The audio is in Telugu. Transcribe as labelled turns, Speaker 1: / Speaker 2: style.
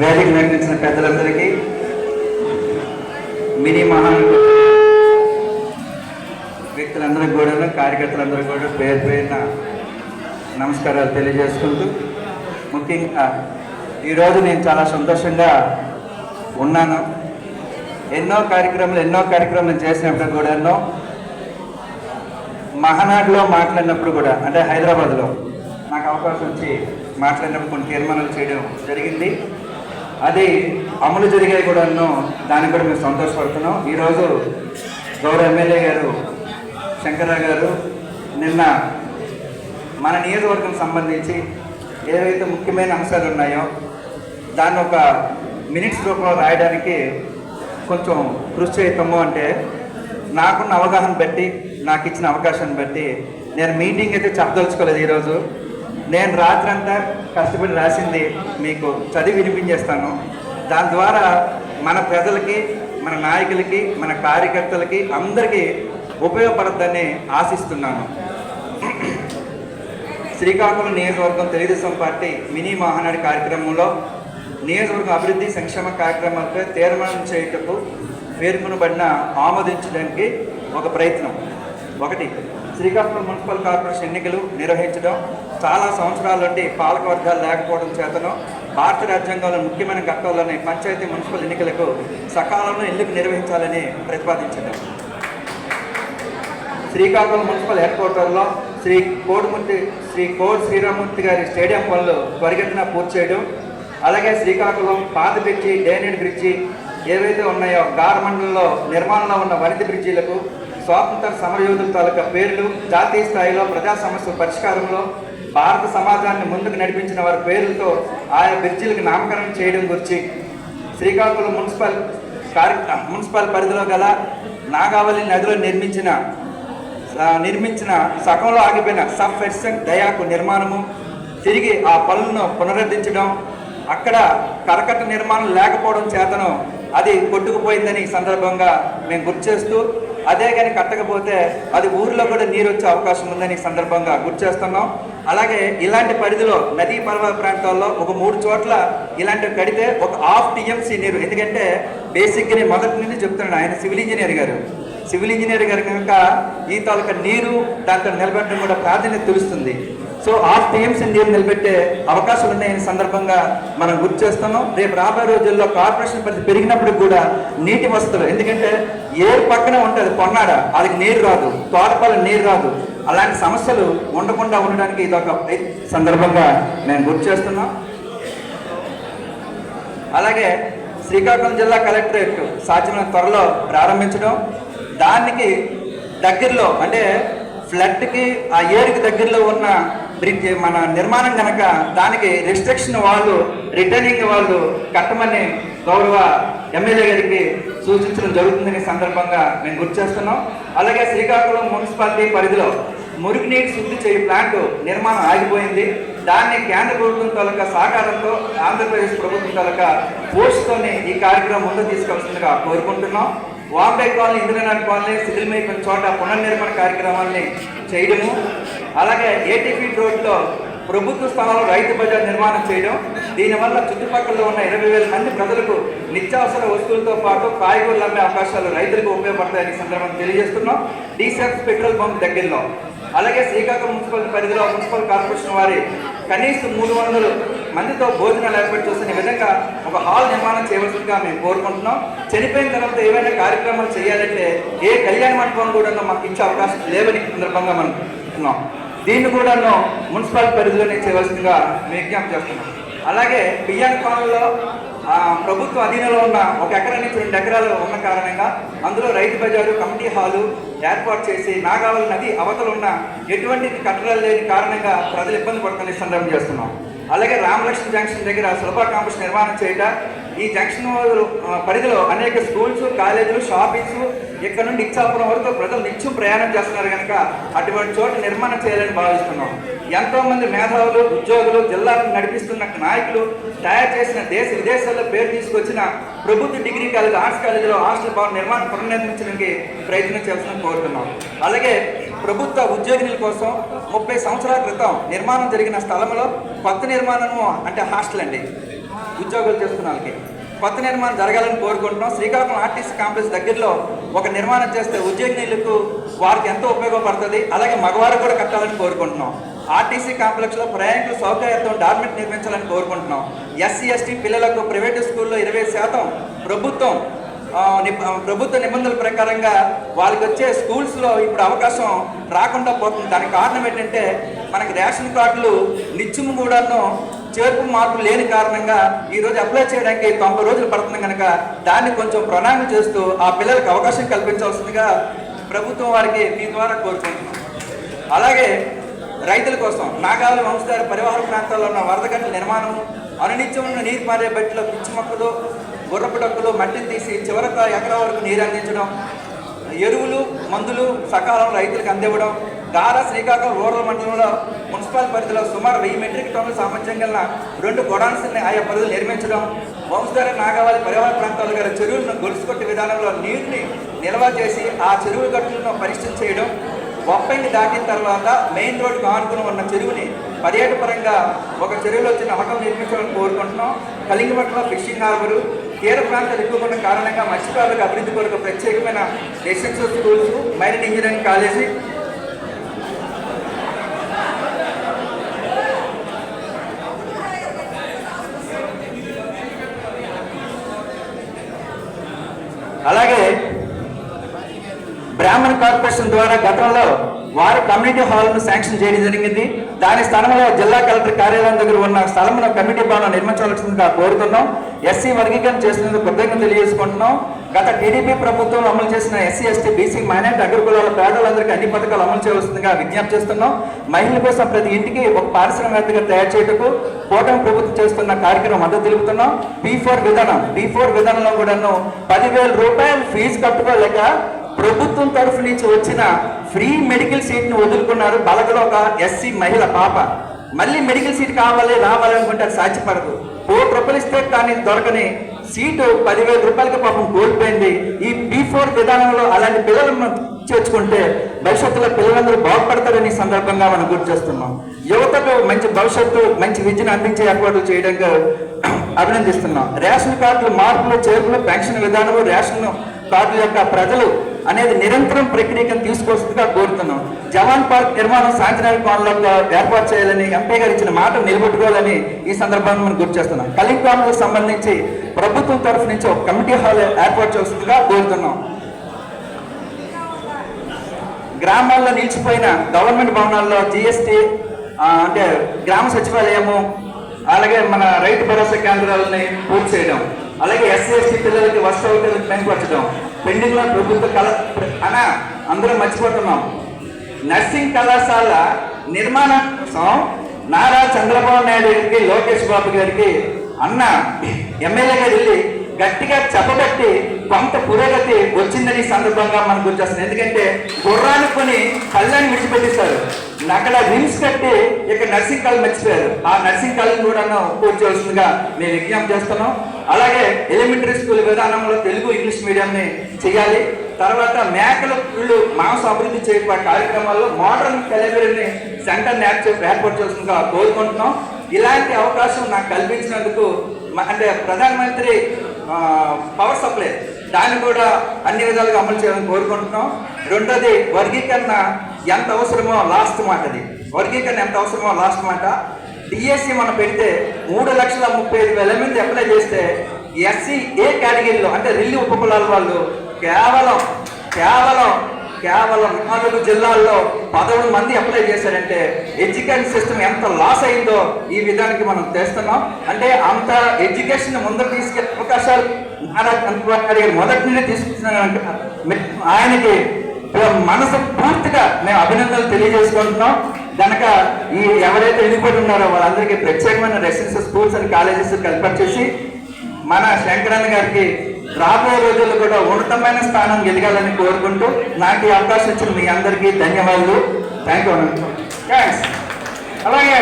Speaker 1: వేదిక నిర్మించిన పెద్దలందరికీ మినీ మహా వ్యక్తులందరికీ కూడా కార్యకర్తలందరికీ కూడా పేరు పేరున నమస్కారాలు తెలియజేసుకుంటూ ముఖ్యంగా ఈరోజు నేను చాలా సంతోషంగా ఉన్నాను. ఎన్నో కార్యక్రమాలు ఎన్నో కార్యక్రమాలు చేసినప్పుడు కూడా ఎన్నో మహానాడులో మాట్లాడినప్పుడు కూడా అంటే హైదరాబాద్లో నాకు అవకాశం వచ్చి మాట్లాడినప్పుడు కొన్ని తీర్మానాలు చేయడం జరిగింది. అది అమలు జరిగాయి కూడా దానికి కూడా మేము సంతోషపడుతున్నాం. ఈరోజు గౌరవ ఎమ్మెల్యే గారు శంకరరావు గారు నిన్న మన నియోజకవర్గం సంబంధించి ఏవైతే ముఖ్యమైన అంశాలు ఉన్నాయో దాన్ని ఒక మినిట్స్ రూపంలో రాయడానికి కొంచెం కృషి చేద్దాము అంటే నాకున్న అవగాహన బట్టి నాకు ఇచ్చిన అవకాశాన్ని బట్టి నేను మీటింగ్ అయితే చెప్పదలుచుకోలేదు ఈరోజు. నేను రాత్రంతా కష్టపడి రాసింది మీకు చదివి వినిపించేస్తాను. దాని ద్వారా మన ప్రజలకి మన నాయకులకి మన కార్యకర్తలకి అందరికీ ఉపయోగపడద్దని ఆశిస్తున్నాను. శ్రీకాకుళం నియోజకవర్గం తెలుగుదేశం పార్టీ మినీ మహానాడు కార్యక్రమంలో నియోజకవర్గ అభివృద్ధి సంక్షేమ కార్యక్రమాలపై తీర్మానం చేయుటకు పేర్కొనబడిన ఆమోదించడానికి ఒక ప్రయత్నం. ఒకటి శ్రీకాకుళం మున్సిపల్ కార్పొరేషన్ ఎన్నికలు నిర్వహించడం చాలా సంవత్సరాల నుండి పాలక వర్గాలు లేకపోవడం చేతను భారత రాజ్యాంగంలో ముఖ్యమైన ఘట్టాలని పంచాయతీ మున్సిపల్ ఎన్నికలకు సకాలంలో ఎన్నిక నిర్వహించాలని ప్రతిపాదించారు శ్రీకాకుళం మున్సిపల్ హెడ్ క్వార్టర్లో శ్రీ కోడిమూర్తి శ్రీ కోడి శ్రీరామూర్తి గారి స్టేడియం పనులు త్వరిగతిన పూర్తి చేయడం అలాగే శ్రీకాకుళం పాత బ్రిడ్జి డేనేడ్ బ్రిడ్జి ఏవైతే ఉన్నాయో గార్మండలంలో నిర్మాణంలో ఉన్న వనిత బ్రిడ్జీలకు స్వాతంత్ర సమరయోధుల తాలూకా పేర్లు జాతీయ స్థాయిలో ప్రజా సమస్యల పరిష్కారంలో భారత సమాజాన్ని ముందుకు నడిపించిన వారి పేర్లతో ఆయా బ్రిడ్జిలకు నామకరణం చేయడం గురించి శ్రీకాకుళం మున్సిపల్ మున్సిపల్ పరిధిలో గల నాగావళి నదిలో నిర్మించిన నిర్మించిన సగంలో ఆగిపోయిన సబ్ ఫెర్సన్ దయాకు నిర్మాణము తిరిగి ఆ పనులను పునరుద్ధరించడం అక్కడ కరకట్ట నిర్మాణం లేకపోవడం చేతను అది కొట్టుకుపోయిందని సందర్భంగా మేము గుర్తు చేస్తూ అదే కానీ కట్టకపోతే అది ఊర్లో కూడా నీరు వచ్చే అవకాశం ఉందని సందర్భంగా గుర్తు చేస్తున్నాం. అలాగే ఇలాంటి పరిధిలో నదీ పర్వ ప్రాంతాల్లో ఒక మూడు చోట్ల ఇలాంటివి కడితే ఒక హాఫ్ టీఎంసీ నీరు. ఎందుకంటే బేసిక్గా నేను మొదటి నుండి చెప్తున్నాను ఆయన సివిల్ ఇంజనీర్ గారు. సివిల్ ఇంజనీర్ గారు కనుక ఈ తాలూకా నీరు దాంట్లో నిలబెట్టడం కూడా ప్రాధాన్యత తెలుస్తుంది. సో ఆ థీమ్స్ ఇండియన్ నిలబెట్టే అవకాశాలు ఉన్నాయని సందర్భంగా మనం గుర్తు చేస్తున్నాం. రేపు రాబోయే రోజుల్లో కార్పొరేషన్ పరిధి పెరిగినప్పుడు కూడా నీటి వసతులు ఎందుకంటే ఏ పక్కన ఉంటుంది కొన్నాడ అది నీరు రాదు తోటపాల నీరు రాదు. అలాంటి సమస్యలు ఉండకుండా ఉండడానికి ఇది ఒక సందర్భంగా మేము గుర్తు చేస్తున్నాం. అలాగే శ్రీకాకుళం జిల్లా కలెక్టరేట్ సాధ్యమైన త్వరలో ప్రారంభించడం. దానికి దగ్గరలో అంటే ఫ్లడ్కి ఆ ఏరికి దగ్గరలో ఉన్న బ్రిడ్జ్ మన నిర్మాణం కనుక దానికి రిస్ట్రిక్షన్ వాళ్ళు రిటర్నింగ్ వాళ్ళు కట్టమని గౌరవ ఎమ్మెల్యే గారికి సూచించడం జరుగుతుందనే సందర్భంగా మేము గుర్తు చేస్తున్నాం. అలాగే శ్రీకాకుళం మున్సిపాలిటీ పరిధిలో మురుగునీటి శుద్ధి చేయ ప్లాంట్ నిర్మాణం ఆగిపోయింది. దాన్ని కేంద్ర ప్రభుత్వం తాలూకా సహకారంతో ఆంధ్రప్రదేశ్ ప్రభుత్వం తాలూకా పోస్ట్తోనే ఈ కార్యక్రమం ముందు తీసుకొస్తుందిగా కోరుకుంటున్నాం. వాంబే కాలనీ ఇంద్రనాథ్ కాలనీ సిదిలిమైపోయిన చోట పునర్నిర్మాణ కార్యక్రమాన్ని చేయడము అలాగే ఏటీపీ రోడ్లో ప్రభుత్వ స్థలాలు రైతు బజార్ నిర్మాణం చేయడం దీనివల్ల చుట్టుపక్కల ఉన్న ఇరవై వేల మంది ప్రజలకు నిత్యావసర వస్తువులతో పాటు కాయగూరలు అమ్మే అవకాశాలు రైతులకు ఉపయోగపడతాయని సందర్భం తెలియజేస్తున్నాం. డీసెల్స్ పెట్రోల్ పంప్ దగ్గరలో. అలాగే శ్రీకాకుళం మున్సిపల్ పరిధిలో మున్సిపల్ కార్పొరేషన్ వారి కనీసం మూడు వందలు మందితో భోజనాలు ఏర్పాటు చేసిన విధంగా ఒక హాల్ నిర్మాణం చేయవలసిందిగా మేము కోరుకుంటున్నాం. చనిపోయిన తర్వాత ఏవైనా కార్యక్రమాలు చేయాలంటే ఏ కళ్యాణ మండపం కూడా మాకు ఇచ్చే అవకాశం లేవని సందర్భంగా మనం చెప్తున్నాం. దీన్ని కూడా మున్సిపల్ పరిధిలోనే చేయవలసిందిగా మేము విజ్ఞప్తి చేస్తున్నాం. అలాగే బియ్యాన్ కాలంలో ప్రభుత్వ అధీనంలో ఉన్న ఒక ఎకరా నుంచి రెండు ఎకరాలు ఉన్న కారణంగా అందులో రైతు బజారు కమిటీ హాలు ఏర్పాటు చేసి నాగావళి నది అవతల ఉన్న ఎటువంటి కట్టడాలు లేని కారణంగా ప్రజలు ఇబ్బంది పడుతున్న సందర్భం చేస్తున్నాం. అలాగే రామలక్ష్మి జంక్షన్ దగ్గర సులభ క్యాంపస్ నిర్మాణం చేయట ఈ జంక్షన్ పరిధిలో అనేక స్కూల్స్ కాలేజీలు షాపింగ్స్ ఇక్కడ నుండి ఇచ్చాపురం వరకు ప్రజలు నిత్యం ప్రయాణం చేస్తున్నారు కనుక అటువంటి చోట నిర్మాణం చేయాలని భావిస్తున్నాం. ఎంతో మంది మేధావులు ఉద్యోగులు జిల్లాను నడిపిస్తున్న నాయకులు తయారు చేసిన దేశ విదేశాల్లో పేరు తీసుకొచ్చిన ప్రభుత్వ డిగ్రీ కాలేజ్ ఆర్ట్స్ కాలేజీలో హాస్టల్ భవన్ నిర్మాణం పునర్నిర్మించడానికి ప్రయత్నం చేస్తున్నాం కోరుతున్నాం. అలాగే ప్రభుత్వ ఉద్యోగినుల కోసం ముప్పై సంవత్సరాల క్రితం నిర్మాణం జరిగిన స్థలంలో కొత్త నిర్మాణము అంటే హాస్టల్ అండి. ఉద్యోగులు చేస్తున్న వాళ్ళకి. కొత్త నిర్మాణం జరగాలని కోరుకుంటున్నాం. శ్రీకాకుళం ఆర్టీసీ కాంప్లెక్స్ దగ్గరలో ఒక నిర్మాణం చేస్తే ఉద్యోగినులకు వారికి ఎంతో ఉపయోగపడుతుంది. అలాగే మగవారు కూడా కట్టాలని కోరుకుంటున్నాం. ఆర్టీసీ కాంప్లెక్స్లో ప్రయాణికుల సౌకర్యార్థం డార్మెంట్ నిర్మించాలని కోరుకుంటున్నాం. ఎస్సీ ఎస్టీ పిల్లలకు ప్రైవేటు స్కూల్లో ఇరవై శాతం ప్రభుత్వం ప్రభుత్వ నిబంధనల ప్రకారంగా వాళ్ళకి వచ్చే స్కూల్స్లో ఇప్పుడు అవకాశం రాకుండా పోతుంది. దానికి కారణం ఏంటంటే మనకి రేషన్ కార్డులు నిత్యము కూడాను చేర్పు మార్పులు లేని కారణంగా ఈరోజు అప్లై చేయడానికి తొంభై రోజులు పడుతుంది కనుక దాన్ని కొంచెం ప్రణాళిక చేస్తూ ఆ పిల్లలకు అవకాశం కల్పించాల్సిందిగా ప్రభుత్వం వారికి మీ ద్వారా కోరుకుంటున్నాం. అలాగే రైతుల కోసం నాగావళి వంశధార పరివాహక ప్రాంతాల్లో ఉన్న వరదగట్ల నిర్మాణం అనునిత్యం ఉన్న నీరు పారే బట్టిలో పిచ్చి మొక్కలు గుర్రపు మట్టిని తీసి చివరకు ఎకరా వరకు నీరు అందించడం ఎరువులు మందులు సకాలం రైతులకు అందివ్వడం గార శ్రీకాకుళం రూరల్ మండలంలో మున్సిపల్ పరిధిలో సుమారు వెయ్యి మెట్రిక్ టన్నుల సామర్థ్యం గల రెండు గొడాన్స్ని ఆయా పరిధులు నిర్మించడం వంశధార నాగావళి పర్యావరణ ప్రాంతాలు గల చెరువులను గొలుసు కొట్టే విధానంలో నీటిని నిల్వ చేసి ఆ చెరువు గట్టులను పరిశీలన చేయడం బొప్పైని దాటిన తర్వాత మెయిన్ రోడ్డుకు ఆనుకుని ఉన్న చెరువుని పర్యాటపరంగా ఒక చెరువులో వచ్చిన హోటల్ నిర్మించాలని కోరుకుంటున్నాం. కలింగపట్నంలో ఫిషింగ్ హార్బరు తీర ప్రాంతాలు ఎక్కువ ఉన్న కారణంగా మత్స్యకారులకు అభివృద్ధి కొరకు ప్రత్యేకమైన residential schools minor engineering college. అలాగే బ్రాహ్మణ్ కార్పొరేషన్ ద్వారా గతంలో వారు కమ్యూనిటీ హాల్ను శాంక్షన్ చేయడం జరిగింది. దాని స్థలంలో జిల్లా కలెక్టర్ కార్యాలయం దగ్గర ఉన్న స్థలంలో కమిటీ భవనం నిర్మించవలసిందిగా కోరుతున్నాం. ఎస్సీ వర్గీకరణ చేసినందుకు కృతజ్ఞత తెలియజేసుకుంటున్నాం. గత టీడీపీ ప్రభుత్వం అమలు చేసిన ఎస్సీ ఎస్టీ బీసీ మైనార్టీ అగ్రకులాల పేదలందరికీ అన్ని పథకాలు అమలు చేయవలసిందిగా విజ్ఞప్తి చేస్తున్నాం. మహిళల కోసం ప్రతి ఇంటికి ఒక పారిశ్రామికవేత్తగా తయారు చేయటకు కూటమి ప్రభుత్వం చేస్తున్న కార్యక్రమం మద్దతు తెలుపుతున్నాం. బీ ఫోర్ విధానం బీ ఫోర్ విధానంలో కూడాను పదివేల రూపాయలు ఫీజు కట్టుకోలేక ప్రభుత్వం తరఫు నుంచి వచ్చిన ఫ్రీ మెడికల్ సీట్ను వదులుకున్నారు బలగలో ఒక ఎస్సీ మహిళ పాప. మళ్ళీ మెడికల్ సీట్ కావాలి రావాలి అనుకుంటే అది సాధ్యపడదు. కోటి రూపాయలు ఇస్తే కానీ దొరకని సీటు పదివేల రూపాయలకి పాపం కోల్పోయింది. ఈ బీ ఫోర్ విధానంలో అలాంటి పిల్లలను చేర్చుకుంటే భవిష్యత్తులో పిల్లలందరూ బాగుపడతారని సందర్భంగా మనం గుర్తు చేస్తున్నాం. యువతకు మంచి భవిష్యత్తు మంచి విద్యను అందించే ఏర్పాట్లు చేయడంగా అభినందిస్తున్నాం. రేషన్ కార్డులు మార్పులు చేర్పులు పెన్షన్ విధానము రేషన్ కార్డుల యొక్క ప్రజలు అనేది నిరంతరం ప్రక్రియను తీసుకొస్తుందిగా కోరుతున్నాం. జవాన్ పార్క్ నిర్మాణం సాంతినాయక పాలనలో ఏర్పాటు చేయాలని ఎంపీ గారు ఇచ్చిన మాట నిలబెట్టుకోవాలని ఈ సందర్భంగా మనం గుర్తు చేస్తున్నాం. కలింకాములకు సంబంధించి ప్రభుత్వం తరఫు నుంచి ఒక కమిటీ హాల్ ఏర్పాటు చేస్తుందిగా కోరుతున్నాం. గ్రామాల్లో నిలిచిపోయిన గవర్నమెంట్ భవనాల్లో జిఎస్టీ అంటే గ్రామ సచివాలయము అలాగే మన రైతు భరోసా కేంద్రాలని పూర్తి చేయడం అలాగే ఎస్సీ ఎస్టీ పిల్లలకి వసతి సౌకర్యాలు మెరుగుపరచడం పెండింగ్లో ప్రభుత్వ కళ అన అందరం మర్చిపోతున్నాం. నర్సింగ్ కళాశాల నిర్మాణం కోసం నారా చంద్రబాబు నాయుడు గారికి లోకేష్ బాబు గారికి అన్న ఎమ్మెల్యే గారు వెళ్ళి గట్టిగా చెప్పబట్టి కొంత పురోగతి వచ్చిందని సందర్భంగా మనకు వచ్చేస్తుంది. ఎందుకంటే గుర్రాన్ని కొని కళ్ళని విడిచిపెట్టేశారు. అక్కడ రిమ్స్ కట్టి ఇక్కడ నర్సింగ్ కాలేజ్ మర్చిపోయారు. ఆ నర్సింగ్ కాలేజ్ కూడా పూర్తి మేము విజ్ఞప్తి చేస్తున్నాం. అలాగే ఎలిమెంటరీ స్కూల్ విధానంలో తెలుగు ఇంగ్లీష్ మీడియంని చేయాలి. తర్వాత మేకల వీళ్ళు మాంసం అభివృద్ధి చేయబడే కార్యక్రమాల్లో మోడర్న్ కలెవరీని సెంటర్ ఏర్పాటు చేస్తుందిగా కోరుకుంటున్నాం. ఇలాంటి అవకాశం నాకు కల్పించినందుకు మ- అంటే ప్రధానమంత్రి పవర్ సప్లై దాన్ని కూడా అన్ని విధాలుగా అమలు చేయాలని కోరుకుంటున్నాం. రెండోది వర్గీకరణ ఎంత అవసరమో లాస్ట్ మాట అది. వర్గీకరణ ఎంత అవసరమో లాస్ట్ మాట. డిఎస్సి మనం పెడితే మూడు లక్షల ముప్పై ఐదు వేల మంది అప్లై చేస్తే ఎస్సీ ఏ కేటగిరీలో అంటే రిల్లి ఉపకులాల వాళ్ళు కేవలం కేవలం కేవలం నాలుగు జిల్లాల్లో పదమూడు మంది అప్లై చేశారంటే ఎడ్యుకేషన్ సిస్టమ్ ఎంత లాస్ అయిందో ఈ విధానికి మనం తెస్తున్నాం. అంటే అంత ఎడ్యుకేషన్ ముందుకు తీసుకెళ్ళే అవకాశాలు నారా చంద్రబాబు నాయుడు గారు మొదటి నుండి తీసుకొచ్చినారంటే ఆయనకి మనసు పూర్తిగా మేము అభినందనలు తెలియజేసుకుంటున్నాం. కనుక ఈ ఎవరైతే వెళ్ళిపోయి ఉన్నారో వాళ్ళందరికీ ప్రత్యేకమైన రెసిడెన్షియల్ స్కూల్స్ అండ్ కాలేజెస్ కల్పర్ చేసి మన శంకరన్న గారికి రాబోయే రోజుల్లో కూడా ఉన్నతమైన స్థానం ఎదగాలని కోరుకుంటూ నాకు ఈ అవకాశం ఇచ్చిన మీ అందరికీ ధన్యవాదాలు. థ్యాంక్ యూ అలాగే